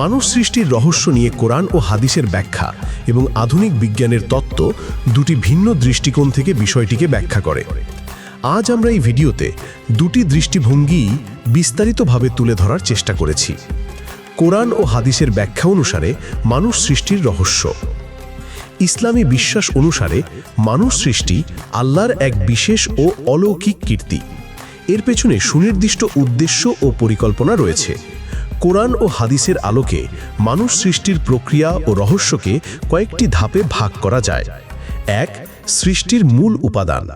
মানব সৃষ্টির রহস্য নিয়ে কোরআন ও হাদিসের ব্যাখ্যা এবং আধুনিক বিজ্ঞানের তত্ত্ব দুটি ভিন্ন দৃষ্টিকোণ থেকে বিষয়টিকে ব্যাখ্যা করে। আজ আমরা এই ভিডিওতে দুটি দৃষ্টিভঙ্গি বিস্তারিতভাবে তুলে ধরার চেষ্টা করেছি। কোরআন ও হাদিসের ব্যাখ্যা অনুসারে মানুষ সৃষ্টির রহস্য। ইসলামী বিশ্বাস অনুসারে মানুষ সৃষ্টি আল্লাহর এক বিশেষ ও অলৌকিক কীর্তি। এর পেছনে সুনির্দিষ্ট উদ্দেশ্য ও পরিকল্পনা রয়েছে। কোরআন ও হাদিসের আলোকে মানুষ সৃষ্টির প্রক্রিয়া ও রহস্যকে কয়েকটি ধাপে ভাগ করা যায়। এক, সৃষ্টির মূল উপাদান।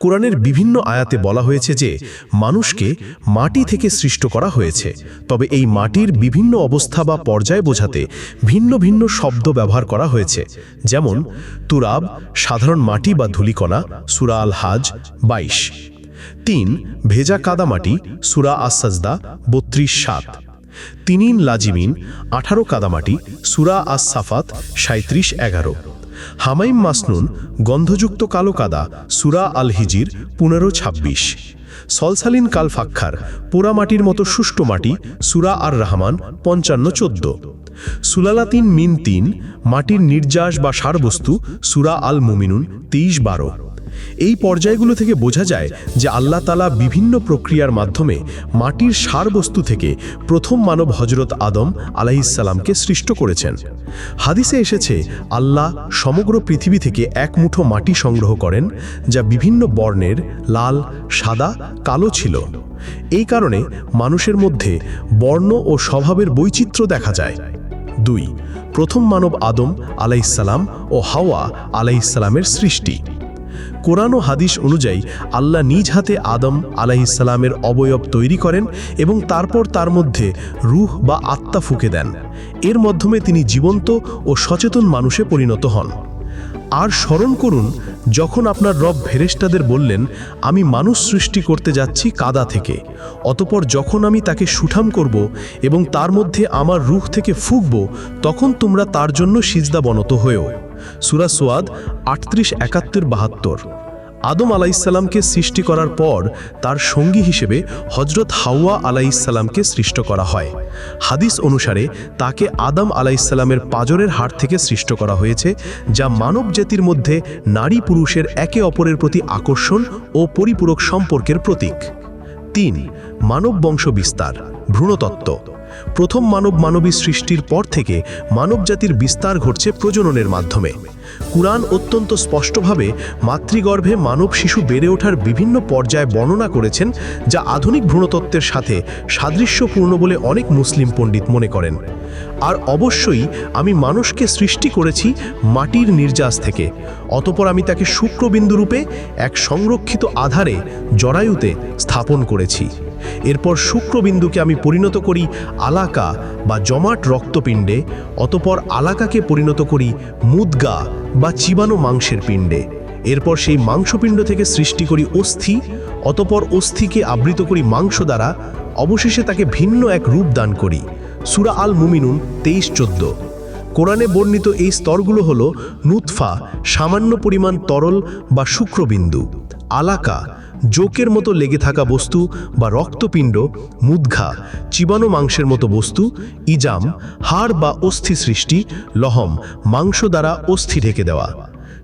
কোরআনের বিভিন্ন আয়াতে বলা হয়েছে যে, মানুষকে মাটি থেকে সৃষ্ট করা হয়েছে, তবে এই মাটির বিভিন্ন অবস্থা বা পর্যায় বোঝাতে ভিন্ন ভিন্ন শব্দ ব্যবহার করা হয়েছে, যেমন তুরাব, সাধারণ মাটি বা ধুলিকণা, সুরা আল হাজ বাইশ। তিন, ভেজা কাদামাটি সুরা আসাজদা বত্রিশ সাত। তিনিন লাজিমিন, আঠারো কাদামাটি, সুরা আস সাফাত সাঁত্রিশ এগারো। হামাইম মাসনুন, গন্ধযুক্ত কালো কাদা, সুরা আল হিজির পনেরো, ছাব্বিশ। সলসালিন কাল ফাক্ষার পোড়ামাটির মতো সুষ্ঠু মাটি, সুরা আর রহমান পঞ্চান্ন, চোদ্দ। সুলালাতিন মিন তিন, মাটির নির্যাস বা সারবস্তু, সুরা আল মুমিনুন তেইশ, বারো। পর্যায়গুলো থেকে বোঝা যায় যে আল্লাহ তালা বিভিন্ন প্রক্রিয়ার মাধ্যমে মাটির সার বস্তু থেকে প্রথম মানব হজরত আদম আলাইসাল্লামকে সৃষ্ট করেছেন। হাদিসে এসেছে, আল্লাহ সমগ্র পৃথিবী থেকে এক মুঠো মাটি সংগ্রহ করেন, যা বিভিন্ন বর্ণের লাল, সাদা, কালো ছিল। এই কারণে মানুষের মধ্যে বর্ণ ও স্বভাবের বৈচিত্র্য দেখা যায়। দুই, প্রথম মানব আদম আলাইসাল্লাম ও হাওয়া আলাইসাল্লামের সৃষ্টি। কোরআন ও হাদিস অনুযায়ী আল্লাহ নিজ হাতে আদম আলাইসাল্লামের অবয়ব তৈরি করেন এবং তারপর তার মধ্যে রুহ বা আত্মা ফুকে দেন। এর মাধ্যমে তিনি জীবন্ত ও সচেতন মানুষে পরিণত হন। আর স্মরণ করুন, যখন আপনার রব ভেরেস্টাদের বললেন, আমি মানুষ সৃষ্টি করতে যাচ্ছি কাদা থেকে। অতপর যখন আমি তাকে সুঠাম করব এবং তার মধ্যে আমার রুখ থেকে ফুকব, তখন তোমরা তার জন্য সিজদা বনত হয়েও। সুরা সোয়াদ আটত্রিশ একাত্তর বাহাত্তর। আদম আলাইসাল্লামকে সৃষ্টি করার পর তার সঙ্গী হিসেবে হজরত হাওয়া আলাইসাল্লামকে সৃষ্ট করা হয়। হাদিস অনুসারে তাকে আদম আলাইসাল্লামের পাজরের হাড় থেকে সৃষ্ট করা হয়েছে, যা মানব জাতির মধ্যে নারী পুরুষের একে অপরের প্রতি আকর্ষণ ও পরিপূরক সম্পর্কের প্রতীক। তিন, মানব বংশ বিস্তার, ভ্রূণতত্ত্ব। প্রথম মানব মানবী সৃষ্টির পর থেকে মানবজাতির বিস্তার ঘটছে প্রজননের মাধ্যমে। কুরআন অত্যন্ত স্পষ্টভাবে মাতৃগর্ভে মানব শিশু বেড়ে ওঠার বিভিন্ন পর্যায়ে বর্ণনা করেছেন, যা আধুনিক ভ্রূণতত্ত্বের সাথে সাদৃশ্যপূর্ণ বলে অনেক মুসলিম পণ্ডিত মনে করেন। আর অবশ্যই আমি মানুষকে সৃষ্টি করেছি মাটির নির্যাস থেকে। অতপর আমি তাকে শুক্রবিন্দুরূপে এক সংরক্ষিত আধারে, জরায়ুতে স্থাপন করেছি। এরপর শুক্রবিন্দুকে আমি পরিণত করি আলাকা বা জমাট রক্তপিণ্ডে, অতপর আলাকাকে পরিণত করি মুদগা বা চিবানো মাংসের পিণ্ডে। এরপর সেই মাংসপিণ্ড থেকে সৃষ্টি করি অস্থি, অতপর অস্থিকে আবৃত করি মাংস দ্বারা, অবশেষে তাকে ভিন্ন এক রূপ দান করি। সুরা আল মুমিনুন তেইশ চোদ্দ। কোরআনে বর্ণিত এই স্তরগুলো হলো নুৎফা সামান্য পরিমাণ তরল বা শুক্রবিন্দু, আলাকা, জোকের মতো লেগে থাকা বস্তু বা রক্তপিণ্ড, মুদঘা, চিবানো মাংসের মতো বস্তু, ইজাম, হাড় বা অস্থি সৃষ্টি, লহম, মাংস দ্বারা অস্থি ঢেকে দেওয়া।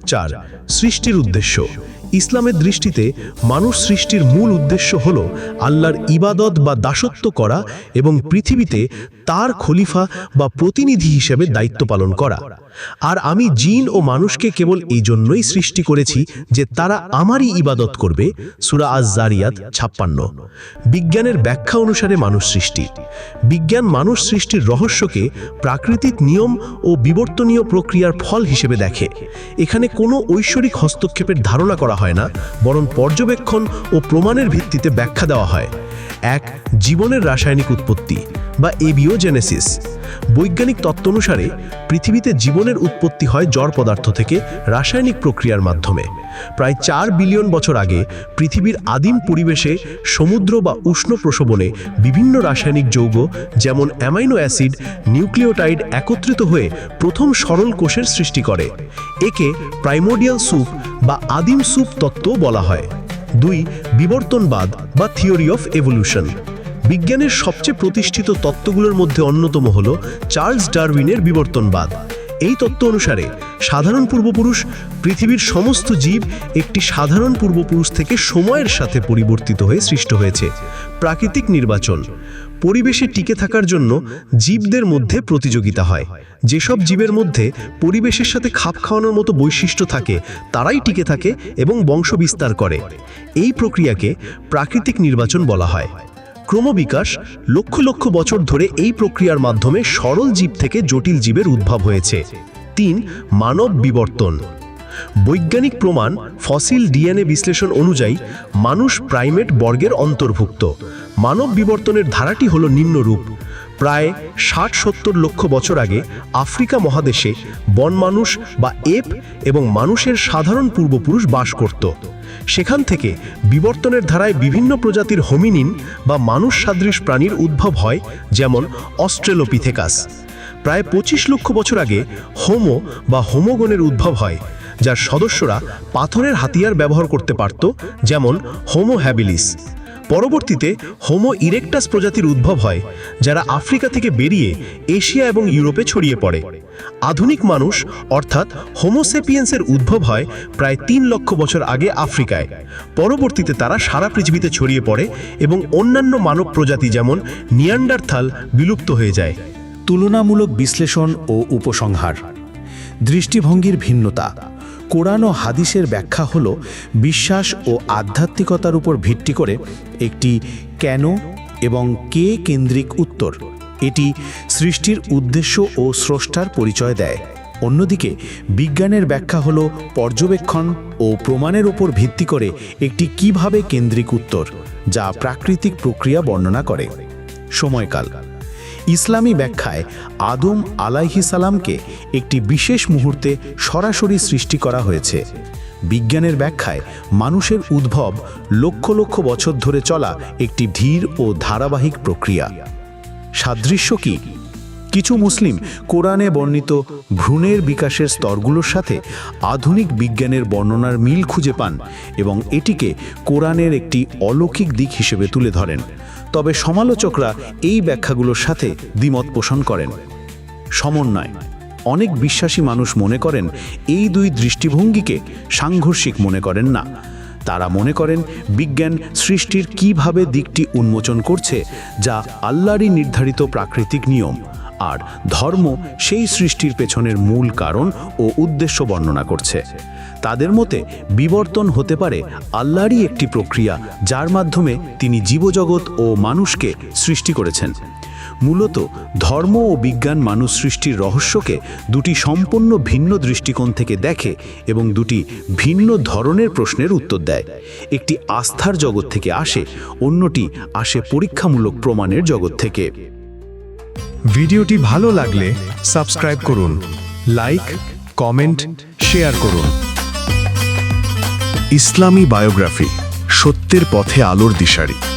চার, সৃষ্টির উদ্দেশ্য ইসলামের দৃষ্টিতে মানুষ সৃষ্টির মূল উদ্দেশ্য হল আল্লাহর ইবাদত বা দাসত্ব করা এবং পৃথিবীতে তার খলিফা বা প্রতিনিধি হিসেবে দায়িত্ব পালন করা। আর আমি জিন ও মানুষকে কেবল এই জন্যই সৃষ্টি করেছি যে তারা আমারই ইবাদত করবে, সুরা আজ জারিয়াত ছাপ্পান্ন। বিজ্ঞানের ব্যাখ্যা অনুসারে মানুষ সৃষ্টি। বিজ্ঞান মানুষ সৃষ্টির রহস্যকে প্রাকৃতিক নিয়ম ও বিবর্তনীয় প্রক্রিয়ার ফল হিসেবে দেখে। এখানে কোনো ঐশ্বরিক হস্তক্ষেপের ধারণা করা হয় না বরং পর্যবেক্ষণ ও প্রমাণের ভিত্তিতে ব্যাখ্যা দেওয়া হয়। এক জীবনের রাসায়নিক উৎপত্তি বা এবিওজেনেসিস বৈজ্ঞানিক তত্ত্ব অনুসারে পৃথিবীতে জীবনের উৎপত্তি হয় জড় পদার্থ থেকে রাসায়নিক প্রক্রিয়ার মাধ্যমে। প্রায় চার বিলিয়ন বছর আগে পৃথিবীর আদিম পরিবেশে সমুদ্র বা উষ্ণ প্রসবনে বিভিন্ন রাসায়নিক যৌগ, যেমন অ্যামাইনো অ্যাসিড, নিউক্লিওটাইড একত্রিত হয়ে প্রথম সরল কোষের সৃষ্টি করে। একে প্রাইমোডিয়াল স্যুপ বা আদিম স্যুপ তত্ত্ব বলা হয়। দুই, বিবর্তনবাদ বা থিওরি অফ এভলিউশন। বিজ্ঞানের সবচেয়ে প্রতিষ্ঠিত তত্ত্বগুলোর মধ্যে অন্যতম হল চার্লস ডারউইনের বিবর্তনবাদ। এই তত্ত্ব অনুসারে সাধারণ পূর্বপুরুষ পৃথিবীর সমস্ত জীব একটি সাধারণ পূর্বপুরুষ থেকে সময়ের সাথে পরিবর্তিত হয়ে সৃষ্ট হয়েছে। প্রাকৃতিক নির্বাচন। পরিবেশে টিকে থাকার জন্য জীবদের মধ্যে প্রতিযোগিতা হয়। যেসব জীবের মধ্যে পরিবেশের সাথে খাপ খাওয়ানোর মতো বৈশিষ্ট্য থাকে, তারাই টিকে থাকে এবং বংশ বিস্তার করে। এই প্রক্রিয়াকে প্রাকৃতিক নির্বাচন বলা হয়। ক্রমবিকাশ লক্ষ লক্ষ বছর ধরে এই প্রক্রিয়ার মাধ্যমে সরল জীব থেকে জটিল জীবের উদ্ভব হয়েছে। তিন, মানব বিবর্তন। বৈজ্ঞানিক প্রমাণ ফসিল ডিএনএ বিশ্লেষণ অনুযায়ী মানুষ প্রাইমেট বর্গের অন্তর্ভুক্ত। মানব বিবর্তনের ধারাটি হল নিম্নরূপ। প্রায় ষাট সত্তর লক্ষ বছর আগে আফ্রিকা মহাদেশে বন মানুষ বা এপ এবং মানুষের সাধারণ পূর্বপুরুষ বাস করত। সেখান থেকে বিবর্তনের ধারায় বিভিন্ন প্রজাতির হোমিনিন বা মানুষ সাদৃশ প্রাণীর উদ্ভব হয়, যেমন অস্ট্রেলোপিথেকাস। প্রায় পঁচিশ লক্ষ বছর আগে হোমো বা হোমোগনের উদ্ভব হয়, যার সদস্যরা পাথরের হাতিয়ার ব্যবহার করতে পারত, যেমন হোমো হ্যাবিলিস। পরবর্তীতে হোমো ইরেকটাস প্রজাতির উদ্ভব হয়, যারা আফ্রিকা থেকে বেরিয়ে এশিয়া এবং ইউরোপে ছড়িয়ে পড়ে। আধুনিক মানুষ, অর্থাৎ হোমোসেপিয়েন্সের উদ্ভব হয় প্রায় তিন লক্ষ বছর আগে আফ্রিকায়। পরবর্তীতে তারা সারা পৃথিবীতে ছড়িয়ে পড়ে এবং অন্যান্য মানব প্রজাতি যেমন নিয়ান্ডারথাল বিলুপ্ত হয়ে যায়। তুলনামূলক বিশ্লেষণ ও উপসংহার। দৃষ্টিভঙ্গির ভিন্নতা। কোরআন ও হাদিসের ব্যাখ্যা হল বিশ্বাস ও আধ্যাত্মিকতার উপর ভিত্তি করে একটি কেন এবং কে কেন্দ্রিক উত্তর। এটি সৃষ্টির উদ্দেশ্য ও স্রষ্টার পরিচয় দেয়। অন্যদিকে, বিজ্ঞানের ব্যাখ্যা হল পর্যবেক্ষণ ও প্রমাণের উপর ভিত্তি করে একটি কীভাবে কেন্দ্রিক উত্তর, যা প্রাকৃতিক প্রক্রিয়া বর্ণনা করে। সময়কাল। ইসলামী ব্যাখ্যায় আদম সালামকে একটি বিশেষ মুহূর্তে সরাসরি সৃষ্টি করা হয়েছে। বিজ্ঞানের ব্যাখ্যায় মানুষের উদ্ভব লক্ষ লক্ষ বছর ধরে চলা একটি ধীর ও ধারাবাহিক প্রক্রিয়া। সাদৃশ্য কি? কিছু মুসলিম কোরআনে বর্ণিত ভ্রূণের বিকাশের স্তরগুলোর সাথে আধুনিক বিজ্ঞানের বর্ণনার মিল খুঁজে পান এবং এটিকে কোরআনের একটি অলৌকিক দিক হিসেবে তুলে ধরেন। তবে সমালোচকরা এই ব্যাখ্যাগুলোর সাথে দ্বিমত পোষণ করেন। সমন্বয়। অনেক বিশ্বাসী মানুষ মনে করেন, এই দুই দৃষ্টিভঙ্গিকে সাংঘর্ষিক মনে করেন না। তারা মনে করেন বিজ্ঞান সৃষ্টির কীভাবে দিকটি উন্মোচন করছে, যা আল্লাহরই নির্ধারিত প্রাকৃতিক নিয়ম, আর ধর্ম সেই সৃষ্টির পেছনের মূল কারণ ও উদ্দেশ্য বর্ণনা করছে। তাদের মতে, বিবর্তন হতে পারে আল্লাহরই একটি প্রক্রিয়া, যার মাধ্যমে তিনি জীবজগৎ ও মানুষকে সৃষ্টি করেছেন। মূলত ধর্ম ও বিজ্ঞান মানুষ সৃষ্টির রহস্যকে দুটি সম্পূর্ণ ভিন্ন দৃষ্টিকোণ থেকে দেখে এবং দুটি ভিন্ন ধরনের প্রশ্নের উত্তর দেয়। একটি আস্থার জগৎ থেকে আসে, অন্যটি আসে পরীক্ষামূলক প্রমাণের জগৎ থেকে। ভিডিওটি ভালো লাগলে সাবস্ক্রাইব করুন, লাইক, কমেন্ট, শেয়ার করুন। ইসলামী বায়োগ্রাফি, সত্যের পথে আলোর দিশারি।